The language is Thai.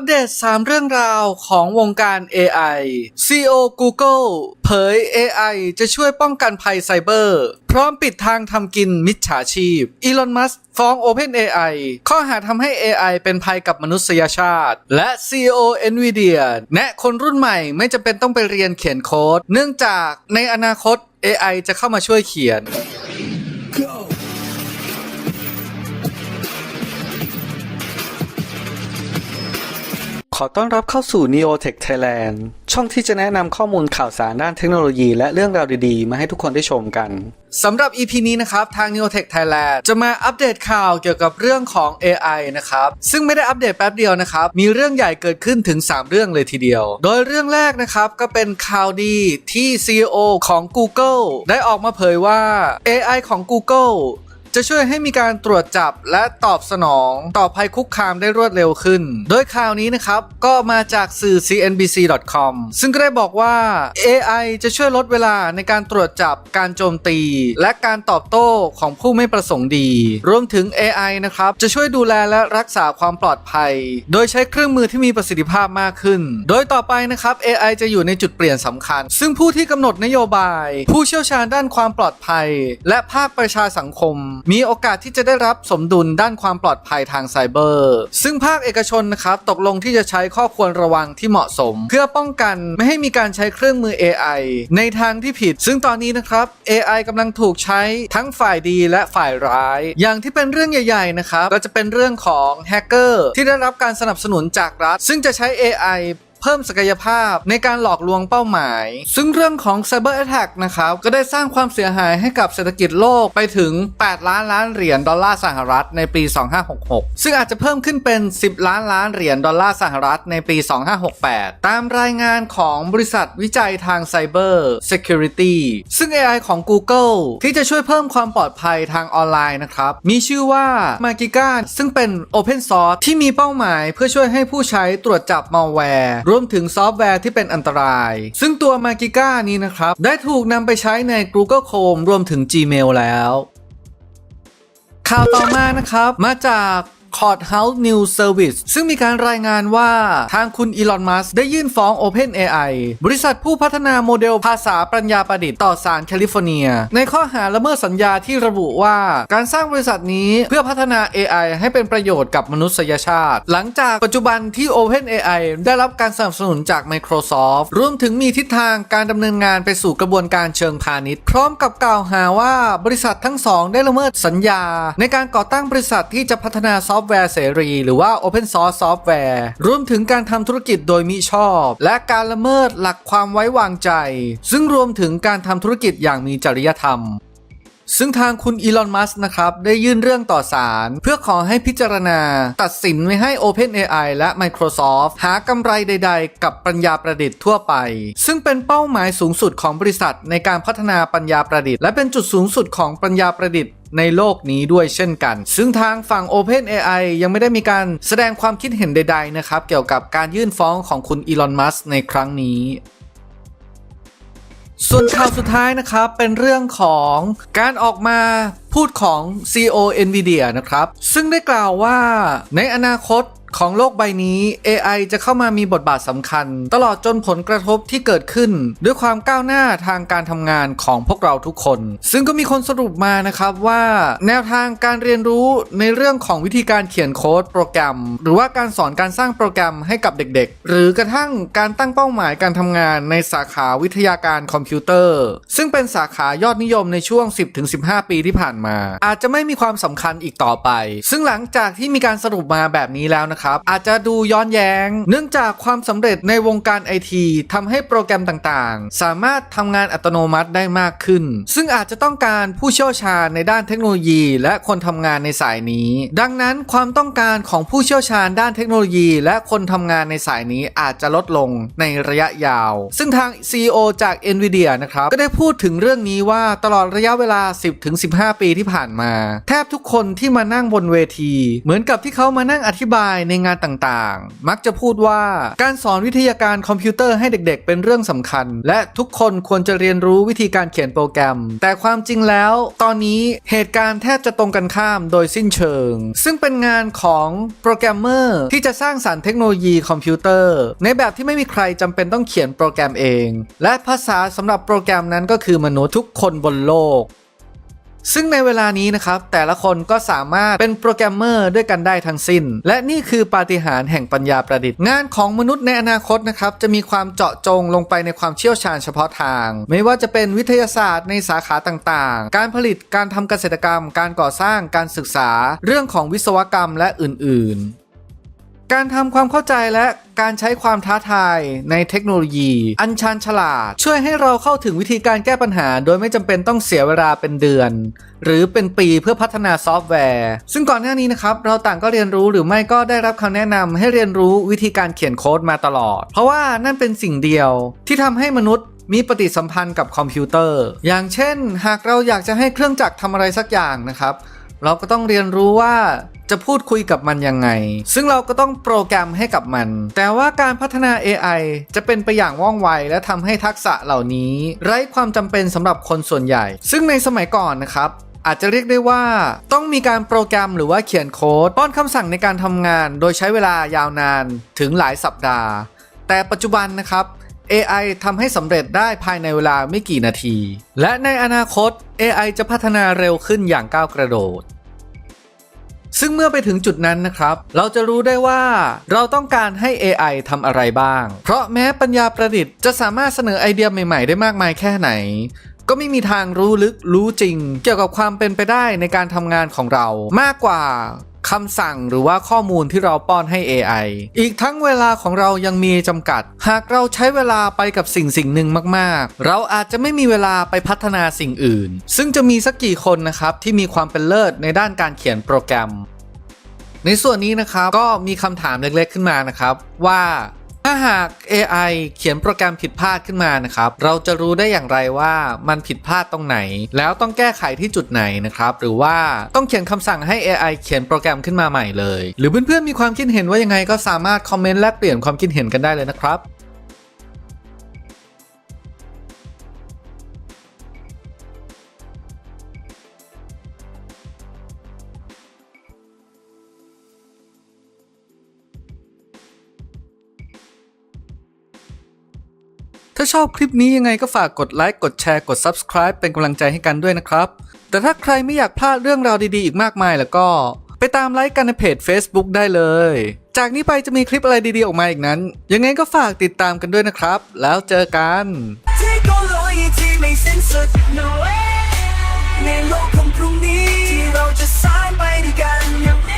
ปเดต 3 เรื่องราวของวงการ AI CEO Google เผย AI จะช่วยป้องกันภัยไซเบอร์ พร้อมปิดทางทำกินมิจฉาชีพ Elon Musk ฟ้อง OpenAI ข้อหาทำให้ AI เป็นภัยกับมนุษยชาติ และ CEO Nvidia แนะคนรุ่นใหม่ไม่จำเป็นต้องไปเรียนเขียนโค้ด เนื่องจากในอนาคต AI จะเข้ามาช่วยเขียน ขอต้อนรับเข้าสู่ Neotech Thailand ช่องที่จะแนะนำข้อมูลข่าวสารด้านเทคโนโลยีและเรื่องราวดีๆ มาให้ทุกคนได้ชมกันสำหรับ EP นี้นะครับ ทาง Neotech Thailand จะมาอัปเดตข่าวเกี่ยวกับเรื่องของ AI นะครับ ซึ่งไม่ได้อัปเดตแป๊บเดียวนะครับ มีเรื่องใหญ่เกิดขึ้นถึง 3 เรื่องเลยทีเดียว โดยเรื่องแรกนะครับ ก็เป็นข่าวดีที่ CEO ของ Google ได้ออกมาเผยว่า AI ของ Google จะช่วยให้มีการตรวจจับและตอบสนองต่อภัยคุกคามได้รวดเร็วขึ้น โดยข่าวนี้นะครับก็มาจากสื่อ CNBC.com ซึ่งก็ได้บอกว่า AI จะช่วยลดเวลาในการตรวจจับการโจมตี และการตอบโต้ของผู้ไม่ประสงค์ดี รวมถึง AI นะครับจะช่วยดูแลและรักษาความปลอดภัย โดยใช้เครื่องมือที่มีประสิทธิภาพมากขึ้น โดยต่อไปนะครับ AI จะอยู่ในจุดเปลี่ยนสำคัญ ซึ่งผู้ที่กำหนดนโยบาย ผู้เชี่ยวชาญด้านความปลอดภัย และภาคประชาสังคมมีโอกาสที่จะได้รับสมดุลด้านความปลอดภัยทางไซเบอร์ ซึ่งภาคเอกชนนะครับตกลงที่จะใช้ข้อควรระวังที่เหมาะสม เพื่อป้องกันไม่ให้มีการใช้เครื่องมือ AI ในทางที่ผิด ซึ่งตอนนี้นะครับ AI กำลังถูกใช้ทั้งฝ่ายดีและฝ่ายร้าย อย่างที่เป็นเรื่องใหญ่ๆนะครับก็จะเป็นเรื่องของแฮกเกอร์ที่ได้รับการสนับสนุนจากรัฐ ซึ่งจะใช้ AI เพิ่มศักยภาพในการหลอกลวงเป้าหมาย ซึ่งเรื่องของ Cyber Attack นะครับก็ได้สร้างความเสียหายให้กับเศรษฐกิจโลกไปถึง 8 ล้านล้านเหรียญดอลลาร์สหรัฐในปี 2566 ซึ่งอาจจะเพิ่มขึ้นเป็น 10 ล้านล้านเหรียญดอลลาร์สหรัฐในปี 2568 ตามรายงานของบริษัทวิจัยทาง Cyber Security ซึ่ง AI ของ Google ที่จะช่วยเพิ่มความปลอดภัยทางออนไลน์นะครับมีชื่อว่า Magica ซึ่งเป็น Open Source ที่มีเป้าหมายเพื่อช่วยให้ผู้ใช้ตรวจจับ malware รรวมถึงซอฟต์แวร์ที่เป็นอันตราย ซึ่งตัว Magica นี้นะครับ ได้ถูกนำไปใช้ใน Google Chrome รวมถึง Gmail แล้ว ข่าวต่อมานะครับ มาจาก Courthouse News Service ซึ่งมีการรายงานว่าทางคุณอีลอนมัสได้ยื่นฟ้อง OpenAI บริษัทผู้พัฒนาโมเดลภาษาปัญญาประดิษฐ์ต่อศาลแคลิฟอร์เนีย ในข้อหาละเมิดสัญญาที่ระบุว่าการสร้างบริษัทนี้เพื่อพัฒนา AI ให้เป็นประโยชน์กับมนุษยชาติ หลังจากปัจจุบันที่ OpenAI ได้รับการสนับสนุนจาก Microsoft รวมถึงมีทิศทางการดำเนินงานไปสู่กระบวนการเชิงพาณิชย์ พร้อมกับกล่าวหาว่าบริษัททั้งสองได้ละเมิดสัญญา ในการก่อตั้งบริษัทที่จะพัฒนาซอฟต์แวร์เสรี หรือว่า Open Source Software รวมถึงการทำธุรกิจโดยมิชอบ และการละเมิดหลักความไว้วางใจ ซึ่งรวมถึงการทำธุรกิจอย่างมีจริยธรรม ซึ่งทางคุณอีลอนมัสนะครับ ได้ยื่นเรื่องต่อศาลเพื่อขอให้พิจารณา ตัดสินไม่ให้ OpenAI และ Microsoft หากำไรใด ๆ กับปัญญาประดิษฐ์ทั่วไป ซึ่งเป็นเป้าหมายสูงสุดของบริษัทในการพัฒนาปัญญาประดิษฐ์และเป็นจุดสูงสุดของปัญญาประดิษฐ์ในโลกนี้ด้วยเช่นกัน ซึ่งทางฝั่ง OpenAI ยังไม่ได้มีการแสดงความคิดเห็นใด ๆ นะครับ เกี่ยวกับการยื่นฟ้องของคุณอีลอน มัสในครั้งนี้ ส่วนข่าวสุดท้ายนะครับ เป็นเรื่องของการออกมาพูดของ CEO Nvidia นะครับ ซึ่งได้กล่าวว่าในอนาคต ของโลกใบนี้ AI จะเข้ามามีบทบาทสำคัญ ตลอดจนผลกระทบที่เกิดขึ้น ด้วยความก้าวหน้าทางการทำงานของพวกเราทุกคน ซึ่งก็มีคนสรุปมานะครับว่า แนวทางการเรียนรู้ในเรื่องของวิธีการเขียนโค้ดโปรแกรม หรือว่าการสอนการสร้างโปรแกรมให้กับเด็กๆ หรือกระทั่งการตั้งเป้าหมายการทำงานในสาขาวิทยาการคอมพิวเตอร์ ซึ่งเป็นสาขายอดนิยมในช่วง 10-15 ปีที่ผ่านมา อาจจะไม่มีความสำคัญอีกต่อไป ซึ่งหลังจากที่มีการสรุปมาแบบนี้แล้วนะครับอาจจะดูย้อนแย้ง เนื่องจากความสำเร็จในวงการไอทีทำให้โปรแกรมต่างๆ สามารถทำงานอัตโนมัติได้มากขึ้น ซึ่งอาจจะต้องการผู้เชี่ยวชาญในด้านเทคโนโลยี และคนทำงานในสายนี้ ดังนั้นความต้องการของผู้เชี่ยวชาญด้านเทคโนโลยี และคนทำงานในสายนี้อาจจะลดลงในระยะยาว ซึ่งทาง CEO จาก Nvidia นะครับ ก็ได้พูดถึงเรื่องนี้ว่าตลอดระยะเวลา 10-15 ปีที่ผ่านมา แทบทุกคนที่มานั่งบนเวที เหมือนกับที่เขามานั่งอธิบายในงานต่างๆ มักจะพูดว่าการสอนวิทยาการคอมพิวเตอร์ให้เด็กๆ เป็นเรื่องสำคัญ และทุกคนควรจะเรียนรู้วิธีการเขียนโปรแกรม แต่ความจริงแล้ว ตอนนี้เหตุการณ์แทบจะตรงกันข้ามโดยสิ้นเชิง ซึ่งเป็นงานของโปรแกรมเมอร์ที่จะสร้างสรรค์เทคโนโลยีคอมพิวเตอร์ ในแบบที่ไม่มีใครจำเป็นต้องเขียนโปรแกรมเอง และภาษาสำหรับโปรแกรมนั้นก็คือมนุษย์ทุกคนบนโลก ซึ่งในเวลานี้นะครับ แต่ละคนก็สามารถเป็นโปรแกรมเมอร์ด้วยกันได้ทั้งสิ้น และนี่คือปาฏิหาริย์แห่งปัญญาประดิษฐ์ งานของมนุษย์ในอนาคตนะครับจะมีความเจาะจงลงไปในความเชี่ยวชาญเฉพาะทาง ไม่ว่าจะเป็นวิทยาศาสตร์ในสาขาต่างๆ การผลิตการทำเกษตรกรรม การก่อสร้างการศึกษา เรื่องของวิศวกรรมและอื่นๆ การทำความเข้าใจและการใช้ความท้าทายในเทคโนโลยี อันชาญฉลาด ช่วยให้เราเข้าถึงวิธีการแก้ปัญหา โดยไม่จำเป็นต้องเสียเวลาเป็นเดือน หรือเป็นปีเพื่อพัฒนาซอฟต์แวร์ ซึ่งก่อนหน้านี้นะครับ เราต่างก็เรียนรู้หรือไม่ก็ได้รับคำแนะนำให้เรียนรู้วิธีการเขียนโค้ดมาตลอด เพราะว่านั่นเป็นสิ่งเดียวที่ทำให้มนุษย์มีปฏิสัมพันธ์กับคอมพิวเตอร์ อย่างเช่น หากเราอยากจะให้เครื่องจักรทำอะไรสักอย่างนะครับ เราก็ต้องเรียนรู้ว่าจะพูดคุยกับมันยังไง ซึ่งเราก็ต้องโปรแกรมให้กับมัน แต่ว่าการพัฒนา AI จะเป็นไปอย่างว่องไว และทำให้ทักษะเหล่านี้ ไร้ความจำเป็นสำหรับคนส่วนใหญ่ ซึ่งในสมัยก่อนนะครับอาจจะเรียกได้ว่าต้องมีการโปรแกรมหรือว่าเขียนโค้ดป้อนคำสั่งในการทำงาน โดยใช้เวลายาวนานถึงหลายสัปดาห์ แต่ปัจจุบันนะครับ AI ทำให้สำเร็จได้ภายในเวลาไม่กี่นาที และในอนาคต AI จะพัฒนาเร็วขึ้นอย่างก้าวกระโดด ซึ่งเมื่อไปถึงจุดนั้นนะครับ เราจะรู้ได้ว่า เราต้องการให้ AI ทำอะไรบ้าง เพราะแม้ปัญญาประดิษฐ์จะสามารถเสนอไอเดียใหม่ๆ ได้มากมายแค่ไหน ก็ไม่มีทางรู้ลึกรู้จริง เกี่ยวกับความเป็นไปได้ในการทำงานของเรา มากกว่า คำสั่งหรือว่าข้อมูลที่เราป้อนให้ AI อีกทั้งเวลาของเรายังมีจำกัด หากเราใช้เวลาไปกับสิ่งสิ่งหนึ่งมากๆ เราอาจจะไม่มีเวลาไปพัฒนาสิ่งอื่น ซึ่งจะมีสักกี่คนนะครับที่มีความเป็นเลิศในด้านการเขียนโปรแกรม ในส่วนนี้นะครับก็มีคำถามเล็กๆขึ้นมานะครับว่า ถ้าหาก AI เขียนโปรแกรมผิดพลาดขึ้นมานะครับ เราจะรู้ได้อย่างไรว่ามันผิดพลาดตรงไหน แล้วต้องแก้ไขที่จุดไหนนะครับ หรือว่าต้องเขียนคำสั่งให้ AI เขียนโปรแกรมขึ้นมาใหม่เลย หรือเพื่อนๆมีความคิดเห็นว่ายังไงก็สามารถคอมเมนต์แลกเปลี่ยนความคิดเห็นกันได้เลยนะครับ ถ้าชอบคลิปนี้ยังไงก็ฝากกดไลค์ กดแชร์ กด Subscribe เป็นกำลังใจให้กันด้วยนะครับ แต่ถ้าใครไม่อยากพลาดเรื่องราวดีๆ อีกมากมายแล้วก็ ไปตามไลค์กันในเพจ Facebook ได้เลย จากนี้ไปจะมีคลิปอะไรดีๆ ออกมาอีกนั้น ยังไงก็ฝากติดตามกันด้วยนะครับ แล้วเจอกันในโลกของพรุ่งนี้ที่เราจะสร้างไปด้วยกัน